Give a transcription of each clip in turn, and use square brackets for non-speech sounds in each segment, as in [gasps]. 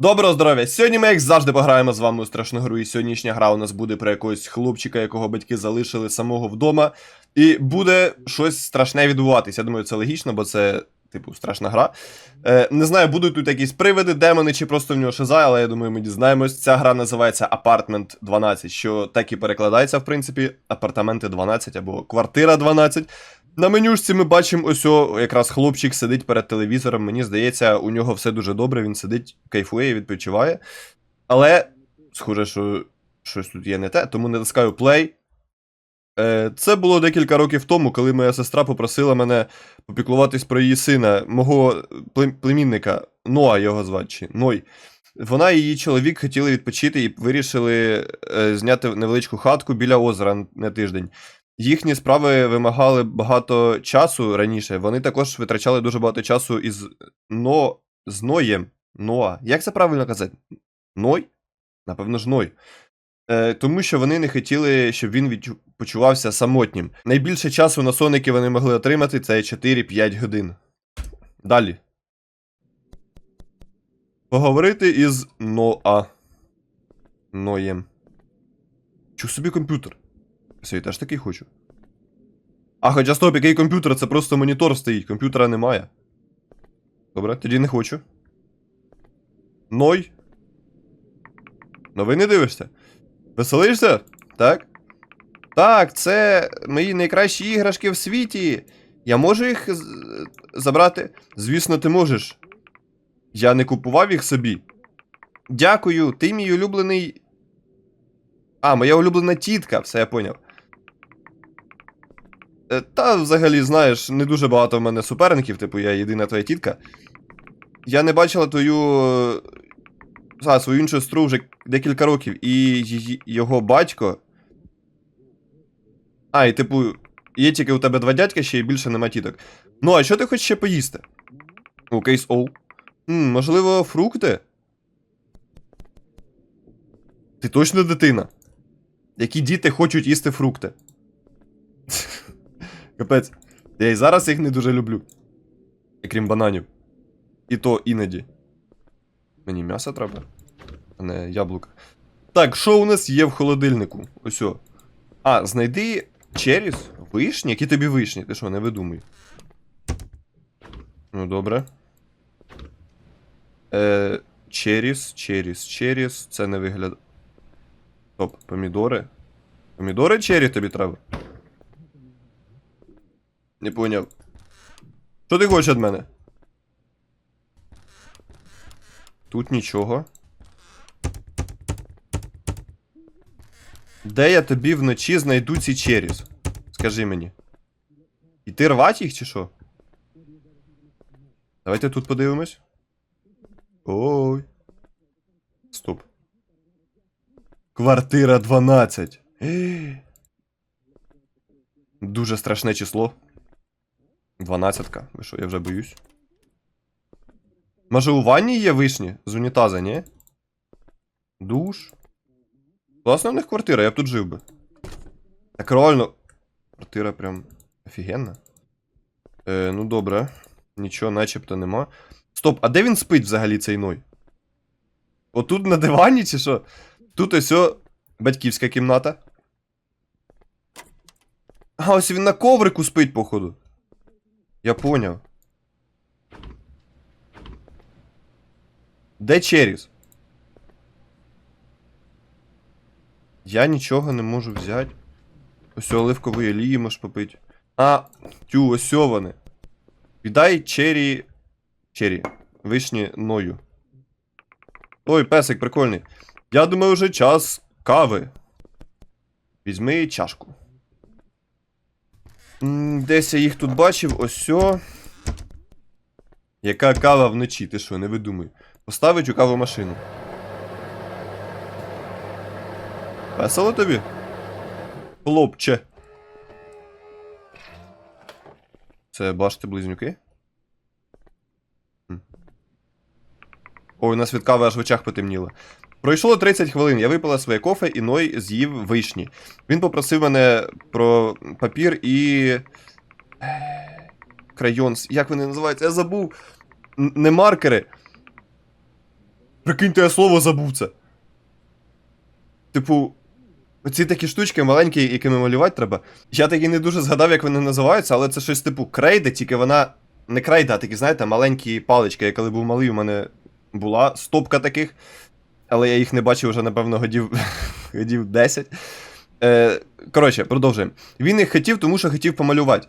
Доброго здоров'я! Сьогодні ми, як завжди, пограємо з вами у страшну гру, і сьогоднішня гра у нас буде про якогось хлопчика, якого батьки залишили самого вдома. І буде щось страшне відбуватись. Я думаю, це логічно, бо це, типу, страшна гра. Е, не знаю, будуть тут якісь привиди, демони, чи просто в нього шиза, але я думаю, ми дізнаємось. Ця гра називається Apartment 12, що так і перекладається, в принципі, апартаменти 12 або квартира 12. На менюшці ми бачимо ось о, якраз хлопчик сидить перед телевізором. Мені здається, у нього все дуже добре, він сидить, кайфує, відпочиває. Але, схоже, що щось тут є не те, тому натискаю play. Е, це було декілька років тому, коли моя сестра попросила мене попіклуватись про її сина, мого племінника, Ноа його звати, чи Ной. Вона і її чоловік хотіли відпочити і вирішили е, зняти невеличку хатку біля озера на тиждень. Їхні справи вимагали багато часу раніше. Вони також витрачали дуже багато часу із но... з Ноєм. Ноа. Як це правильно казати? Ной? Напевно ж Ной. Е, тому що вони не хотіли, щоб він відчу- почувався самотнім. Найбільше часу на сон, який вони могли отримати, це 4-5 годин. Далі. Поговорити із Ноа. Ноєм. Чу собі комп'ютер. Все, я теж такий хочу. А, хоча стоп, який комп'ютер, це просто монітор стоїть, комп'ютера немає. Добре, тоді не хочу. Ной. Новини дивишся? Веселишся? Так? Так, це мої найкращі іграшки в світі. Я можу їх забрати? Звісно, ти можеш. Я не купував їх собі. Дякую, ти мій улюблений. А, моя улюблена тітка, все я поняв. Е, Та взагалі, знаєш, не дуже багато в мене суперників, типу, я єдина твоя тітка. Я не бачила твою. е, А, свою іншу сестру вже декілька років, і його батько. А, і типу, є тільки у тебе два дядька ще і більше нема тіток. Ну, а що ти хочеш ще поїсти? У кейс Оу. М, можливо, фрукти? Ти точно дитина? Які діти хочуть їсти фрукти? Капець. Я і зараз їх не дуже люблю. Крім бананів. І то іноді. Мені м'ясо треба, а не яблука. Так, що у нас є в холодильнику? Ось. о. А, знайди черіс, вишні? Які тобі вишні? Ти що, не видумуй. Ну, добре. Е, черіс, черіс, черіс. Це не виглядає. Стоп, помідори. Помідори чері тобі треба? Не поняв. Що ти хочеш від мене? Тут нічого. Де я тобі вночі знайду ці черіс? Скажи мені. І ти рвать їх чи що? Давайте тут подивимось. Ой. Стоп. Квартира 12. Е. [gasps] Дуже страшне число. Дванадцятка. Ви що, я вже боюсь. Може у ванні є вишні з унітаза, ні? Душ. Класна в них квартира, я б тут жив би. Так реально. Квартира прям офігенна. Е, ну добре. Нічого начебто нема. Стоп, а де він спить взагалі цей ной? Отут на дивані чи що? Тут ось о батьківська кімната. А, ось він на коврику спить, походу. Я поняв. Де Черіс? Я нічого не можу взяти. Ось оливкової олії можеш попити. А, тю, ось вони. Віддай чері. Чері. Вишні ною. Ой, песик прикольний. Я думаю, вже час кави. Візьми чашку. Десь я їх тут бачив, ось. Яка кава вночі, ти що, не видумуй. Поставить у кавомашину. Весело тобі? Хлопче. Це бачите близнюки? Ой, у нас від кави аж в очах потемніло. Пройшло 30 хвилин, я випила своє кофе і Ной з'їв вишні. Він попросив мене про папір і. Е, Крайонс. Як вони називаються? Я забув. Не маркери. Прикиньте, я слово забув це. Типу, оці такі штучки маленькі, якими малювати треба. Я таки не дуже згадав, як вони називаються, але це щось типу крейда, тільки вона не крейда, а такі, знаєте, маленькі палички. Я коли був малий, у мене була стопка таких, але я їх не бачив вже, напевно, годів, [laughs] годів 10. Е, коротше, продовжуємо. Він їх хотів, тому що хотів помалювати.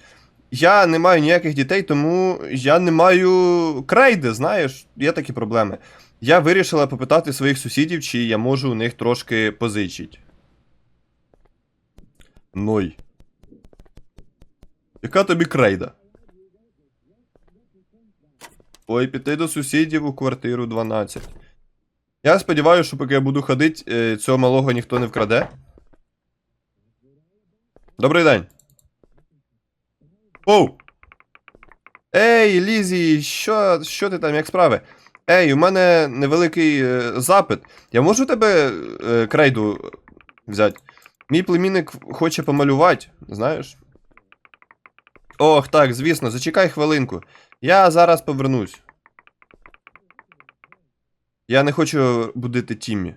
Я не маю ніяких дітей, тому я не маю крейди, знаєш, є такі проблеми. Я вирішила попитати своїх сусідів, чи я можу у них трошки позичити. Ной. Яка тобі крейда? Ой, піти до сусідів у квартиру 12. Я сподіваюся, що поки я буду ходити, е, цього малого ніхто не вкраде. Добрий день. Оу! Ей, Лізі, що, що ти там, як справи? Ей, у мене невеликий е, запит. Я можу тебе е, крейду взяти? Мій племінник хоче помалювати, знаєш? Ох, так, звісно, зачекай хвилинку. Я зараз повернусь. Я не хочу будити Тіммі.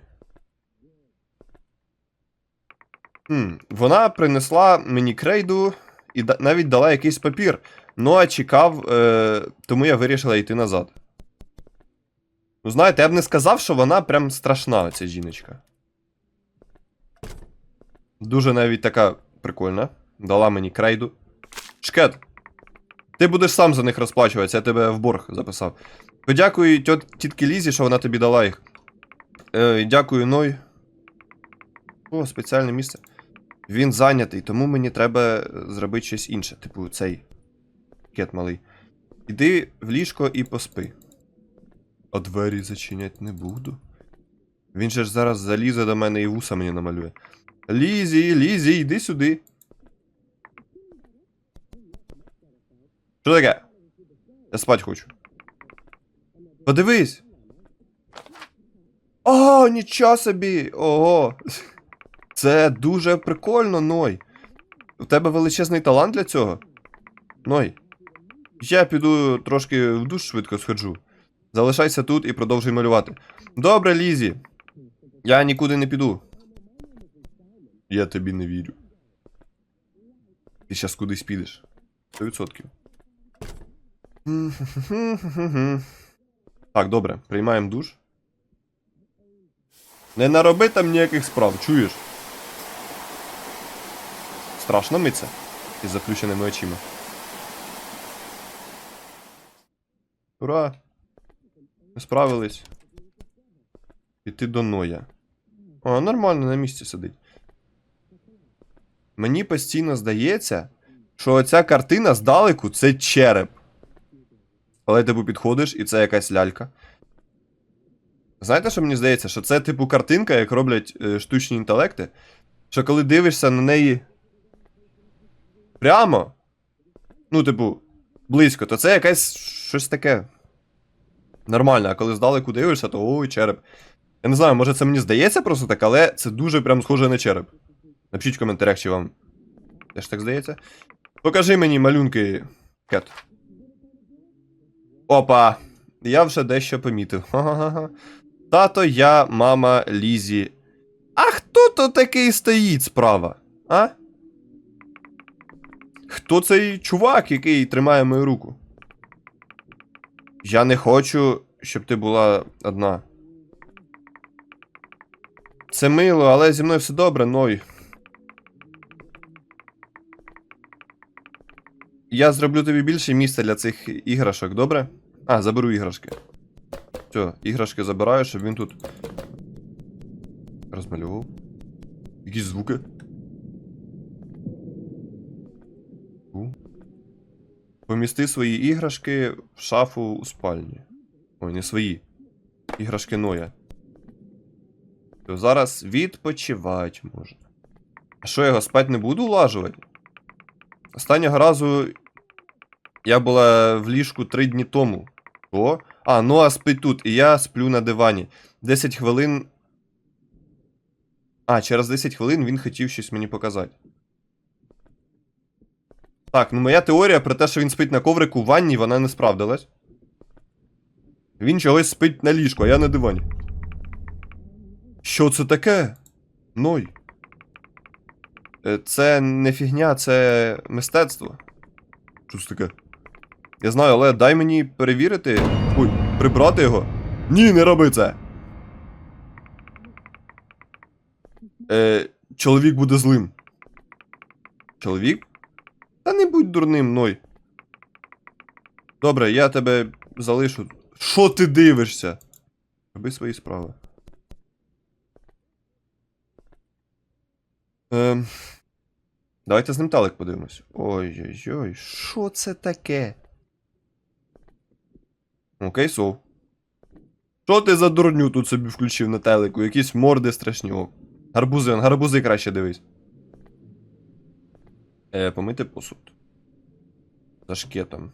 Хм, вона принесла мені крейду і да- навіть дала якийсь папір. Ну, а чекав, е, тому я вирішила йти назад. Ну, знаєте, я б не сказав, що вона прям страшна, ця жіночка. Дуже навіть така прикольна. Дала мені крейду. Шкет. Ти будеш сам за них розплачуватися, я тебе в борг записав. Подякуй тьот, тітки Лізі, що вона тобі дала їх. Е, дякую, Ной. О, спеціальне місце. Він зайнятий, тому мені треба е, зробити щось інше. Типу, цей кет малий. Іди в ліжко і поспи. А двері зачинять не буду. Він же ж зараз залізе до мене і вуса мені намалює. Лізі, Лізі, йди сюди. Що таке? Я спать хочу. Подивись. О, нічого собі! Ого. Це дуже прикольно, Ной. У тебе величезний талант для цього. Ной. Я піду трошки в душ швидко сходжу. Залишайся тут і продовжуй малювати. Добре, Лізі. Я нікуди не піду. Я тобі не вірю. Ти щас кудись підеш. 100%. Так, добре, приймаємо душ. Не нароби там ніяких справ, чуєш? Страшно миться із заплющеними очима. Ура! Ми справились. Піти до Ноя. О, нормально на місці сидить. Мені постійно здається, що оця картина здалеку це череп. Але типу підходиш, і це якась лялька. Знаєте, що мені здається? Що це, типу, картинка, як роблять е, штучні інтелекти. Що коли дивишся на неї прямо, ну, типу, близько, то це якесь щось таке. Нормальне, а коли здалеку дивишся, то ой, череп. Я не знаю, може це мені здається просто так, але це дуже прям схоже на череп. Напишіть в коментарях, чи вам теж так здається. Покажи мені малюнки, Кет. Опа! Я вже дещо помітив. Ха-ха-ха. Тато, я, мама, Лізі. А хто то такий стоїть справа? А? Хто цей чувак, який тримає мою руку? Я не хочу, щоб ти була одна. Це мило, але зі мною все добре, Ной. Я зроблю тобі більше місця для цих іграшок, добре? А, заберу іграшки. Все, іграшки забираю, щоб він тут. Розмальовував. Якісь звуки. У. Помісти свої іграшки в шафу у спальні. Ой, не свої. Іграшки Ноя. То зараз відпочивати можна. А що я його спать не буду улажувати? Останнього разу я була в ліжку три дні тому. О? А, Ноа спить тут, і я сплю на дивані. 10 хвилин. А, через 10 хвилин він хотів щось мені показати. Так, ну моя теорія про те, що він спить на коврику в ванні, вона не справдилась. Він чогось спить на ліжку, а я на дивані. Що це таке? Ной. Е, Це не фігня, це мистецтво. Що це таке? Я знаю, але дай мені перевірити. Ой, прибрати його. Ні, не роби це. Е, чоловік буде злим. Чоловік? Та не будь дурним, Ной. Добре, я тебе залишу. Що ти дивишся? Роби свої справи. Ем, давайте з ним талик подивимось. Ой-ой-ой, що це таке? Окей, сов. Що ти за дурню тут собі включив на телеку? Якісь морди страшні. О, гарбузи, гарбузи краще дивись. Е, помити посуд. За шкетом.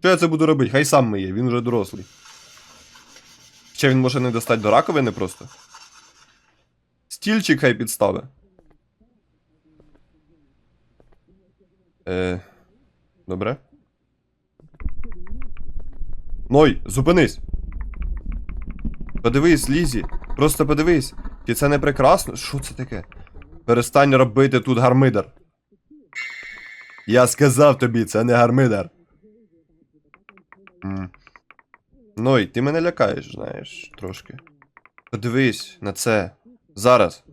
Що я це буду робити? Хай сам миє, він вже дорослий. Ще він може не достати до раковини просто. Стільчик хай підстави. Е. Добре. Ной, зупинись. Подивись, Лізі. Просто подивись. Чи це не прекрасно? Що це таке? Перестань робити тут гармидар. Я сказав тобі, це не гармидар. М. Ной, ти мене лякаєш, знаєш, трошки. Подивись на це. Зараз.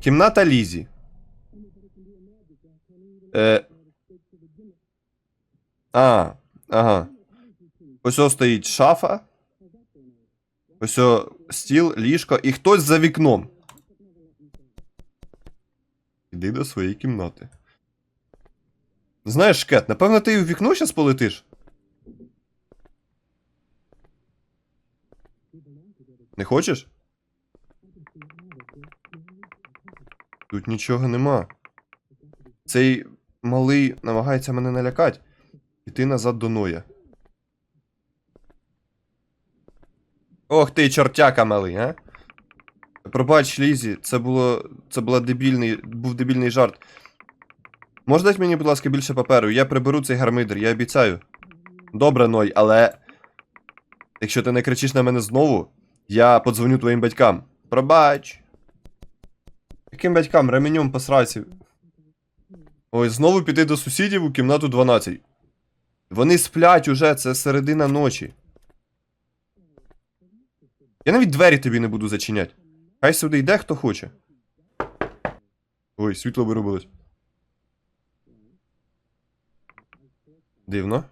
Кімната Лізі. Е... А, ага. Ось ось стоїть шафа. Ось о стіл, ліжко і хтось за вікном. Іди до своєї кімнати. Знаєш, Кет, напевно, ти в вікно зараз полетиш. Не хочеш? Тут нічого нема. Цей малий намагається мене налякати. Іти назад до Ноя. Ох ти, чортяка малий, а? Пробач, Лізі, це було. Це була дебільний. був дебільний жарт. Можеш дати мені, будь ласка, більше паперу? Я приберу цей гармидер, я обіцяю. Добре, Ной, але. Якщо ти не кричиш на мене знову, я подзвоню твоїм батькам. Пробач. Яким батькам? Ременем посрайці. Ой, знову піти до сусідів у кімнату 12. Вони сплять уже, це середина ночі. Я навіть двері тобі не буду зачиняти. Хай сюди йде, хто хоче. Ой, світло виробилось. Дивно.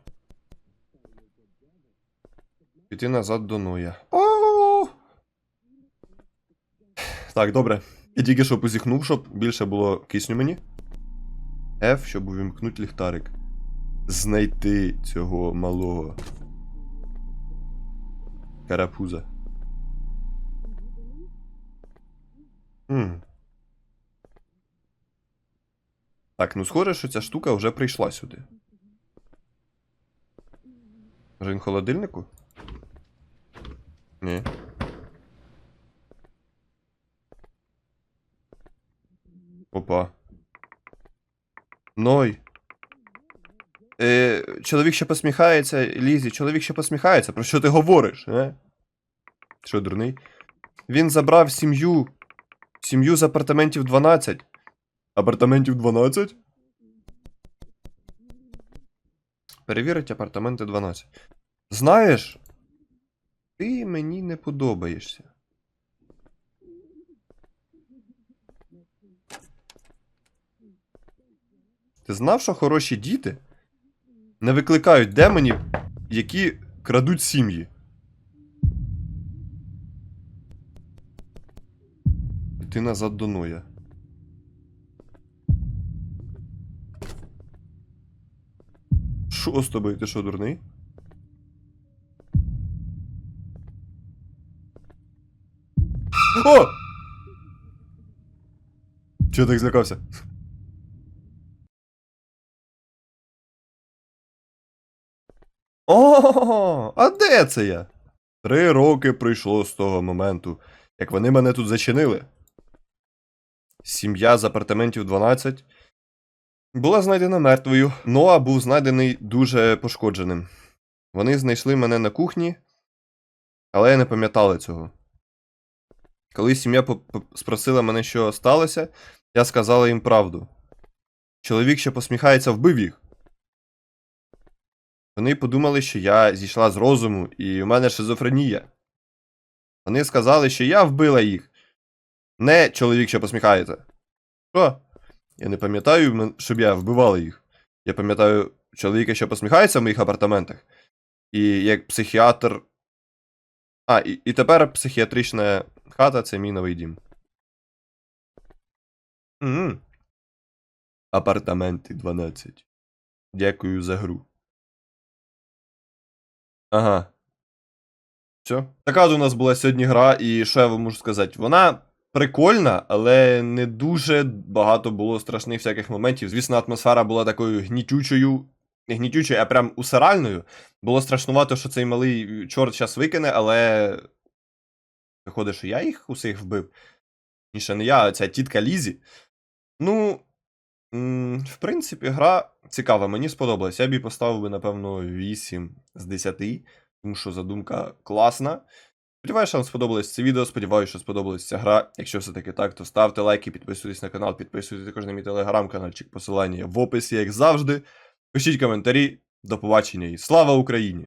Піти назад до Ноя. О! Так, добре. Я тільки що позіхнув, щоб більше було кисню мені. F, щоб увімкнути ліхтарик. Знайти цього малого. Карапуза. Хм. Так, ну схоже, що ця штука вже прийшла сюди. Може холодильнику? Ні. Опа. Ной. Е, чоловік ще посміхається, Лізі, чоловік ще посміхається. Про що ти говориш, е? Що, дурний? Він забрав сім'ю. Сім'ю з апартаментів 12. Апартаментів 12? Перевірить апартаменти 12. Знаєш, ти мені не подобаєшся. Ти знав, що хороші діти не викликають демонів, які крадуть сім'ї? Ти назад до Ноя. Що з тобою? Ти що, дурний? О! Чого так злякався? А де це я? Три роки пройшло з того моменту, як вони мене тут зачинили. Сім'я з апартаментів 12 була знайдена мертвою. Ноа був знайдений дуже пошкодженим. Вони знайшли мене на кухні Але я не пам'ятала цього. Коли сім'я спросила мене, що сталося, я сказала їм правду. Чоловік, що посміхається, вбив їх. Вони подумали, що я зійшла з розуму, і у мене шизофренія. Вони сказали, що я вбила їх. Не чоловік, що посміхається. Що? Я не пам'ятаю, щоб я вбивала їх. Я пам'ятаю чоловіка, що посміхається в моїх апартаментах. І як психіатр. А, і, і тепер психіатрична хата це мій новий дім. Угу. Апартаменти 12. Дякую за гру. Ага. Все. Така у нас була сьогодні гра, і що я вам можу сказати? Вона прикольна, але не дуже багато було страшних всяких моментів. Звісно, атмосфера була такою гнітючою. Не гнітючою, а прям усиральною. Було страшнувато, що цей малий чорт зараз викине, але. Виходить, що я їх усіх вбив. Ніше не я, а ця тітка Лізі. Ну. В принципі, гра цікава, мені сподобалась. Я б їй поставив би, напевно, 8 з 10, тому що задумка класна. Сподіваюся, що вам сподобалось це відео. Сподіваюся, що сподобалась ця гра. Якщо все-таки так, то ставте лайки, підписуйтесь на канал, підписуйтесь також на мій телеграм-каналчик, посилання в описі, як завжди. Пишіть коментарі. До побачення і слава Україні!